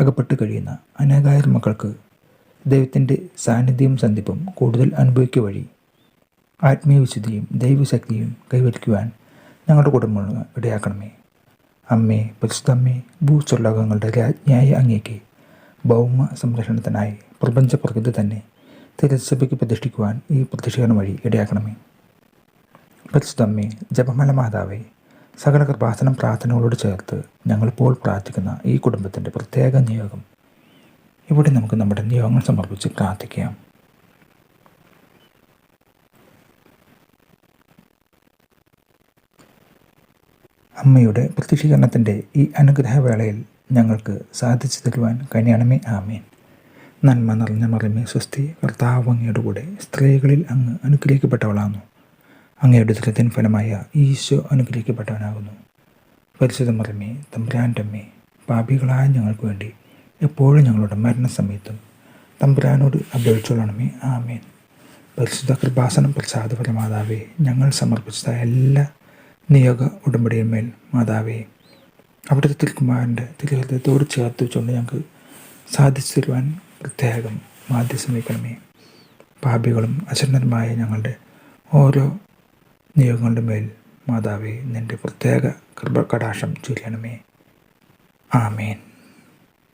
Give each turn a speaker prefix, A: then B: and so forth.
A: അകപ്പെട്ട് കഴിയുന്ന അനേകായിരം മക്കൾക്ക് ദൈവത്തിന്റെ സാന്നിധ്യവും സന്ധിപ്പും കൂടുതൽ അനുഭവിക്കുക വഴി ആത്മീയ വിശുദ്ധിയും ദൈവശക്തിയും കൈവരിക്കുവാൻ ഞങ്ങളുടെ കുടുംബങ്ങൾ ഇടയാക്കണമേ. അമ്മേ പരിശുദ്ധമ്മേ ഭൂസ്വർലോകങ്ങളുടെ രാജ്ഞിയായ അങ്ങേക്ക് ഭൗമ സംരക്ഷണത്തിനായി പ്രപഞ്ച പ്രകൃതി തന്നെ തിരസഭയ്ക്ക് പ്രതിഷ്ഠിക്കുവാൻ ഈ പ്രതിഷ്ഠീകരണം വഴി ഇടയാക്കണമേ. പരിശുദ്ധമ്മേ ജപമല മാതാവേ സകല കൃപാസനം പ്രാർത്ഥനകളോട് ചേർത്ത് ഞങ്ങളിപ്പോൾ പ്രാർത്ഥിക്കുന്ന ഈ കുടുംബത്തിന്റെ പ്രത്യേക നിയോഗം. ഇവിടെ നമുക്ക് നമ്മുടെ നിയോഗങ്ങൾ സമർപ്പിച്ച് പ്രാർത്ഥിക്കാം. അമ്മയുടെ പ്രത്യക്ഷീകരണത്തിന്റെ ഈ അനുഗ്രഹവേളയിൽ ഞങ്ങൾക്ക് സാധിച്ചു തരുവാൻ കനിയണമേ. ആമേൻ. നന്മ നിറഞ്ഞ മറിമേ സ്വസ്തി കർത്താവ് കൂടെ സ്ത്രീകളിൽ അങ്ങ് അനുഗ്രഹിക്കപ്പെട്ടവളാകുന്നു അങ്ങയുടെ ദൃഢത്തിൻ ഫലമായ ഈശോ അനുഗ്രഹിക്കപ്പെട്ടവനാകുന്നു. പരിശുദ്ധ മറമേ തമ്പുരാന്റെ അമ്മേ പാപികളായ ഞങ്ങൾക്ക് വേണ്ടി എപ്പോഴും ഞങ്ങളുടെ മരണസമയത്തും തമ്പുരാനോട് അപേക്ഷിച്ചോളണമേ. ആമേൻ. പരിശുദ്ധ കൃപാസനം പ്രസാദപര മാതാവേ ഞങ്ങൾ സമർപ്പിച്ച എല്ലാ നിയോഗ ഉടമ്പടിയന്മേൽ മാതാവേ അവിടുത്തെ തിരുക്കുമാരന്റെ തിരുഹൃദയത്തോട് ചേർത്ത് വെച്ചുകൊണ്ട് ഞങ്ങൾക്ക് സാധിച്ചു തരുവാൻ പ്രത്യേകം മാധ്യസമിക്കണമേ പാപികളും അശരണരുമായ ഞങ്ങളുടെ ഓരോ നിയോഗങ്ങളുടെ മേൽ മാതാവേ നിന്റെ പ്രത്യേക കൃപ കടാക്ഷം ചൊരിയണമേ. ആമേൻ.